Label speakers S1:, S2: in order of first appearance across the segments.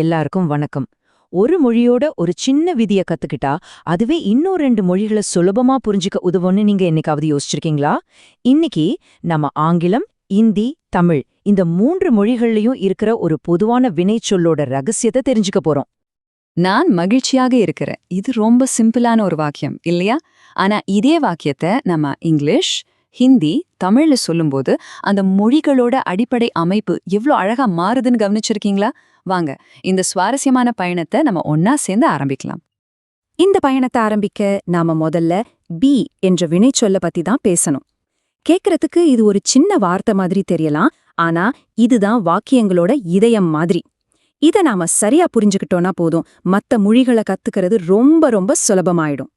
S1: எல்லாருக்கும் வணக்கம். ஒரு மொழியோட ஒரு சின்ன விதிய கத்துக்கிட்டா அதுவே இன்னும் ரெண்டு மொழிகளை சுலபமா புரிஞ்சுக்க உதவும்னு நீங்க என்னைக்காவது யோசிச்சிருக்கீங்களா? இன்னைக்கு நம்ம ஆங்கிலம் இந்தி தமிழ் இந்த மூன்று மொழிகள்லயும் இருக்கிற ஒரு பொதுவான வினைச்சொல்லோட ரகசியத்தை தெரிஞ்சுக்க போறோம்.
S2: நான் மகிழ்ச்சியாக இருக்கிறேன். இது ரொம்ப சிம்பிளான ஒரு வாக்கியம் இல்லையா? ஆனா இதே வாக்கியத்தை நம்ம இங்கிலீஷ் ஹிந்தி தமிழ்ல சொல்லும்போது அந்த மொழிகளோட அடிப்படை அமைப்பு எவ்வளோ அழகா மாறுதுன்னு கவனிச்சிருக்கீங்களா? வாங்க இந்த சுவாரஸ்யமான பயணத்தை நம்ம ஒன்னா சேர்ந்து ஆரம்பிக்கலாம்.
S3: இந்த பயணத்தை ஆரம்பிக்க நாம முதல்ல பி என்ற வினைச்சொல்ல பத்தி தான் பேசணும். கேக்குறதுக்கு இது ஒரு சின்ன வார்த்தை மாதிரி தெரியலாம் ஆனா இதுதான் வாக்கியங்களோட இதயம் மாதிரி. இத நாம சரியா புரிஞ்சுக்கிட்டோம்னா போதும் மத்த மொழிகளை கத்துக்கிறது ரொம்ப ரொம்ப சுலபமாயிடும்.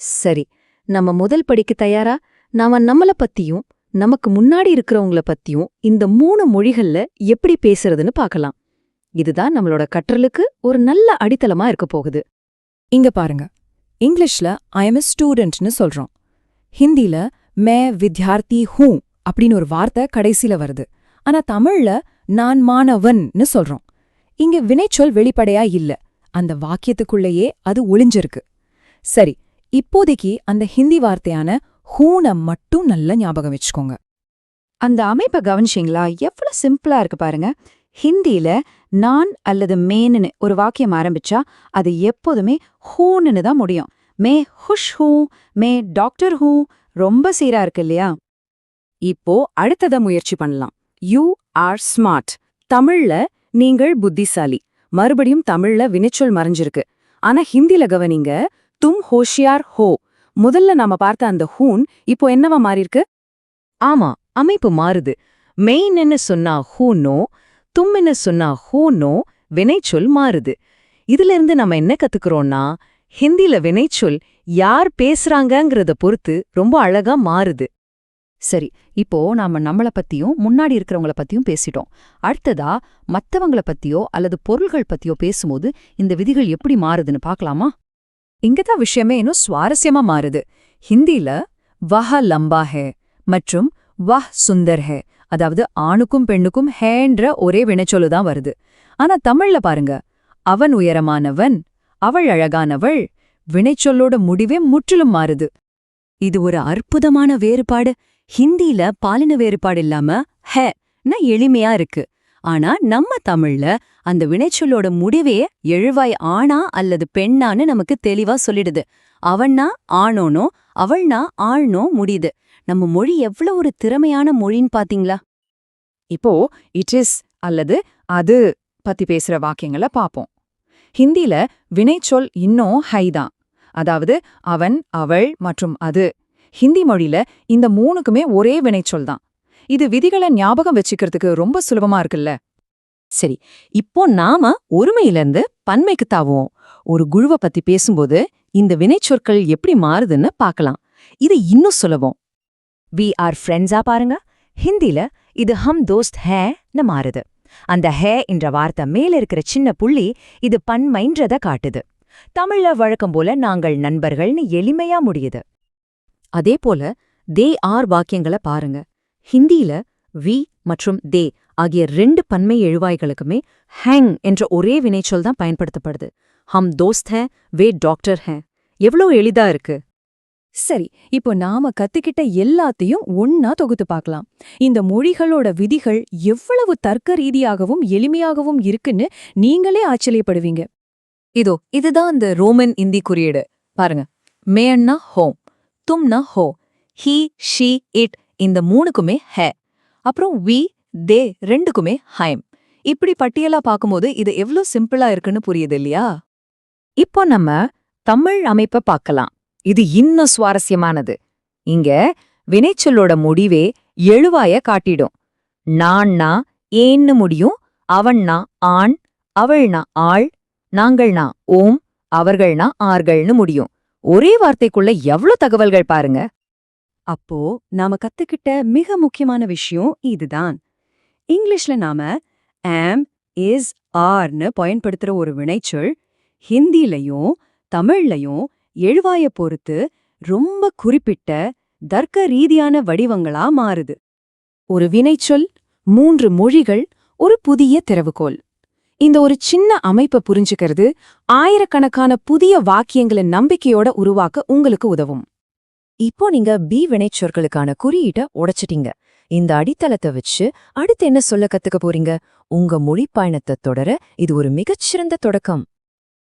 S1: சரி நம்ம முதல் படிக்கு தயாரா? நாம நம்மள பத்தியும் நமக்கு முன்னாடி இருக்கிறவங்கள பத்தியும் இந்த மூணு மொழிகள்ல எப்படி பேசுறதுன்னு பார்க்கலாம் இதுதான் நம்மளோட கற்றலுக்கு ஒரு நல்ல அடித்தளமா இருக்க போகுது.
S4: இங்க பாருங்க. இங்கிலீஷ்ல ஐ எம் ஸ்டூடெண்ட்னு சொல்றோம். ஹிந்தில மே வித்யார்த்தி ஹூ அப்படின்னு ஒரு வார்த்தை கடைசில வருது. ஆனா தமிழ்ல நான் மாணவன்னு சொல்றோம். இங்க வினைச்சொல் வெளிப்படையா இல்ல. அந்த வாக்கியத்துக்குள்ளேயே அது ஒளிஞ்சிருக்கு. சரி இப்போதைக்கு அந்த ஹிந்தி வார்த்தையான ஹூன மட்டும் நல்ல ஞாபகம் வச்சுக்கோங்க.
S1: அந்த அமைப்பை கவனிச்சிங்களா? எவ்வளவு சிம்பிளா இருக்கு பாருங்க. ஹிந்தியில நான் அல்லது மேன்னு ஒரு வாக்கியம் ஆரம்பிச்சா அது எப்போதுமே ஹூன்னு தான் முடியும். மே ஹுஷ் ஹூ மே டாக்டர் ஹூ ரொம்ப சீரா இருக்கு இல்லையா?
S3: இப்போ அடுத்தத முயற்சி பண்ணலாம். You are smart. தமிழ்ல நீங்கள் புத்திசாலி. மறுபடியும் தமிழ்ல வினைச்சொல் மறைஞ்சிருக்கு. ஆனா ஹிந்தில கவனிங்க தும் ஹோஷியார் ஹோ. முதல்ல நாம பார்த்த அந்த ஹூன் இப்போ என்னவா மாறிருக்கு
S1: ஆமா அமைப்பு மாறுது. மெயின்னு சொன்னா ஹூனோ தும்மின்னு சொன்னா ஹூனோ வினைச்சொல் மாறுது. இதுல இருந்து நம்ம என்ன கத்துக்கிறோம்னா ஹிந்தில வினைச்சொல் யார் பேசுறாங்கங்கறத பொறுத்து ரொம்ப அழகா மாறுது. சரி இப்போ நாம நம்மள பத்தியும் முன்னாடி இருக்கிறவங்கள பத்தியும் பேசிட்டோம். அடுத்ததா மத்தவங்கள பத்தியோ அல்லது பொருள்கள் பத்தியோ பேசும்போது இந்த விதிகள் எப்படி மாறுதுன்னு பார்க்கலாமா இங்கதான் விஷயமே இன்னும் சுவாரஸ்யமா மாறுது. ஹிந்தில வஹ லம்பா ஹே மற்றும் வஹ் சுந்தர் ஹே. அதாவது ஆணுக்கும் பெண்ணுக்கும் ஹேன்ற ஒரே வினைச்சொல்லு தான் வருது. ஆனா தமிழ்ல பாருங்க அவன் உயரமானவன் அவள் அழகானவள் வினைச்சொல்லோட முடிவே முற்றிலும் மாறுது. இது ஒரு அற்புதமான வேறுபாடு. ஹிந்தில பாலின வேறுபாடு இல்லாம ஹ நான் எளிமையா இருக்கு. ஆனா நம்ம தமிழ்ல அந்த வினைச்சொல்லோட முடிவே எழுவாய் ஆணா அல்லது பெண்ணான்னு நமக்கு தெளிவா சொல்லிடுது. அவன்னா ஆணோனோ அவள்னா ஆள்னோ முடியுது. நம்ம மொழி எவ்வளவு ஒரு திறமையான மொழின்னு பாத்தீங்களா?
S3: இப்போ இட் இஸ் அல்லது அது பத்தி பேசுற வாக்கியங்களை பாப்போம். ஹிந்தில வினைச்சொல் இன்னும் ஹை தான். அதாவது அவன் அவள் மற்றும் அது. ஹிந்தி மொழியில இந்த மூணுக்குமே ஒரே வினைச்சொல் தான். இது விதிகளை ஞாபகம் வச்சுக்கிறதுக்கு ரொம்ப சுலபமா இருக்குல்ல?
S1: சரி இப்போ நாம ஒருமையிலிருந்து பன்மைக்கு தாவுவோம். ஒரு குழுவை பத்தி பேசும்போது இந்த வினைச்சொற்கள் எப்படி மாறுதுன்னு பார்க்கலாம் இது இன்னும் சுலபம். வி ஆர் ஃப்ரெண்ட்ஸா பாருங்க. ஹிந்தில இது ஹம் தோஸ்த் ஹேன்னு மாறுது. அந்த ஹே என்ற வார்த்தை மேல இருக்கிற சின்ன புள்ளி இது பண்மைன்றத காட்டுது. தமிழ்ல வழக்கம் போல நாங்கள் நண்பர்கள்னு எளிமையா முடியுது. அதே போல தே ஆர் வாக்கியங்களை பாருங்க. ஹிந்தியில வி மற்றும் தே ஆகிய ரெண்டு பன்மை எழுவாய்களுக்குமே ஹேங் என்ற ஒரே வினைச்சொல் தான் பயன்படுத்தப்படுது. ஹம் தோஸ்த் ஹே வே டாக்டர் ஹே. எவ்வளோ எளிதா இருக்கு.
S4: சரி இப்போ நாம கத்துக்கிட்ட எல்லாத்தையும் ஒன்னா தொகுத்து பார்க்கலாம். இந்த மொழிகளோட விதிகள் எவ்வளவு தர்க்க ரீதியாகவும் எளிமையாகவும் இருக்குன்னு நீங்களே ஆச்சரியப்படுவீங்க.
S1: இதோ இதுதான் இந்த ரோமன் இந்தி குறியீடு. பாருங்க. மேன்னா ஹோம் தும்னா ஹோ ஹீ ஷி இட் இந்த மூணுக்குமே ஹே. அப்புறம் வி தே ரெண்டுக்குமே ஹைம். இப்படி பட்டியலா பார்க்கும்போது இது எவ்ளோ சிம்பிளா இருக்குன்னு புரியுது இல்லையா? இப்போ நம்ம தமிழ் அமைப்பை பார்க்கலாம். இது இன்னும் சுவாரஸ்யமானது. இங்க வினைச்சொல்லோட முடிவே எழுவாய காட்டிடும். நான்னா ஏன்னு முடியும் அவன்னா ஆண் அவள்னா ஆள் நாங்கள்னா ஓம் அவர்கள்னா ஆர்கள்னு முடியும். ஒரே வார்த்தைக்குள்ள எவ்ளோ தகவல்கள் பாருங்க.
S3: அப்போ நாம கத்துக்கிட்ட மிக முக்கியமான விஷயம் இதுதான். இங்கிலீஷ்ல நாம ஆம் இஸ் ஆர்னு பயன்படுத்துற ஒரு வினைச்சொல் ஹிந்திலையும் தமிழ்லையும் எழுவாய பொறுத்து ரொம்ப குறிப்பிட்ட தர்க்க ரீதியான வடிவங்களா மாறுது. ஒரு வினைச்சொல் மூன்று மொழிகள் ஒரு புதிய திறவுகோல்.
S5: இந்த ஒரு சின்ன அமைப்பை புரிஞ்சுக்கிறது ஆயிரக்கணக்கான புதிய வாக்கியங்களை நம்பிக்கையோட உருவாக்க உங்களுக்கு உதவும்.
S1: இப்போ நீங்க பி வினைச்சொற்களுக்கான குறியீட்டை உடைச்சிட்டீங்க. இந்த அடித்தளத்தை வச்சு அடுத்து என்ன சொல்ல கத்துக்க போறீங்க? உங்க மொழி பயணத்தை தொடர இது ஒரு மிகச்சிறந்த தொடக்கம்.